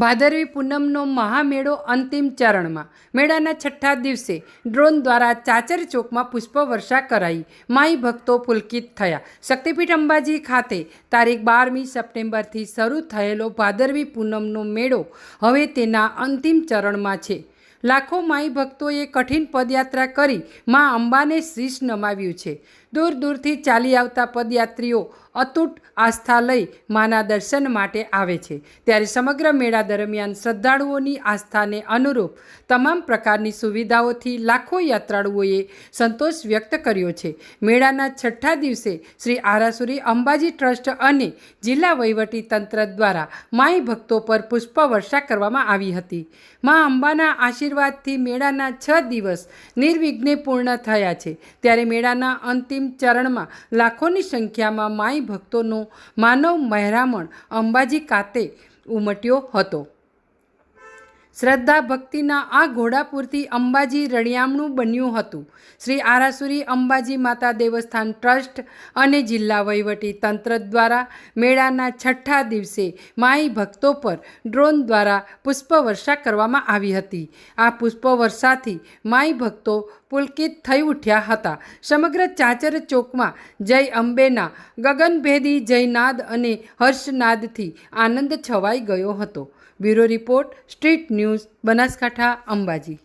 ભાદરવી પૂનમનો મહામેળો અંતિમ ચરણમાં. મેળાના છઠ્ઠા દિવસે ડ્રોન દ્વારા ચાચર ચોકમાં પુષ્પવર્ષા કરાઈ. માઈ ભક્તો પુલકિત થયા. શક્તિપીઠ અંબાજી ખાતે તારીખ બારમી સપ્ટેમ્બરથી શરૂ થયેલો ભાદરવી પૂનમનો મેળો હવે તેના અંતિમ ચરણમાં છે. લાખો માઈ ભક્તોએ કઠિન પદયાત્રા કરી મા અંબાને શીશ નમાવ્યું છે. દૂર દૂરથી ચાલી આવતા પદયાત્રીઓ અતૂટ આસ્થા લઈ માના દર્શન માટે આવે છે. ત્યારે સમગ્ર મેળા દરમિયાન શ્રદ્ધાળુઓની આસ્થાને અનુરૂપ તમામ પ્રકારની સુવિધાઓથી લાખો યાત્રાળુઓએ સંતોષ વ્યક્ત કર્યો છે. મેળાના છઠ્ઠા દિવસે શ્રી આરાસુરી અંબાજી ટ્રસ્ટ અને જિલ્લા વહીવટી તંત્ર દ્વારા માઈ ભક્તો પર પુષ્પવર્ષા કરવામાં આવી હતી. મા અંબાના આશીર્વાદથી મેળાના છ દિવસ નિર્વિઘ્ને પૂર્ણ થયા છે. ત્યારે મેળાના અંતિમ ચરણમાં લાખોની સંખ્યામાં માઈ ભક્તોનો માનવ મહેરામણ અંબાજી ખાતે ઉમટ્યો હતો. શ્રદ્ધા ભક્તિના આ ઘોડાપુરથી અંબાજી રળિયામણું બન્યું હતું. શ્રી આરાસુરી અંબાજી માતા દેવસ્થાન ટ્રસ્ટ અને જિલ્લા વહીવટી તંત્ર દ્વારા મેળાના છઠ્ઠા દિવસે માઈ ભક્તો પર ડ્રોન દ્વારા પુષ્પવર્ષા કરવામાં આવી હતી. આ પુષ્પવર્ષાથી માઈ ભક્તો પુલકિત થઈ ઉઠ્યા હતા. સમગ્ર ચાચર ચોકમાં જય અંબેના, ગગનભેદી જયનાદ અને હર્ષનાદથી આનંદ છવાઈ ગયો હતો. Bureau report street news Banaskantha Ambaji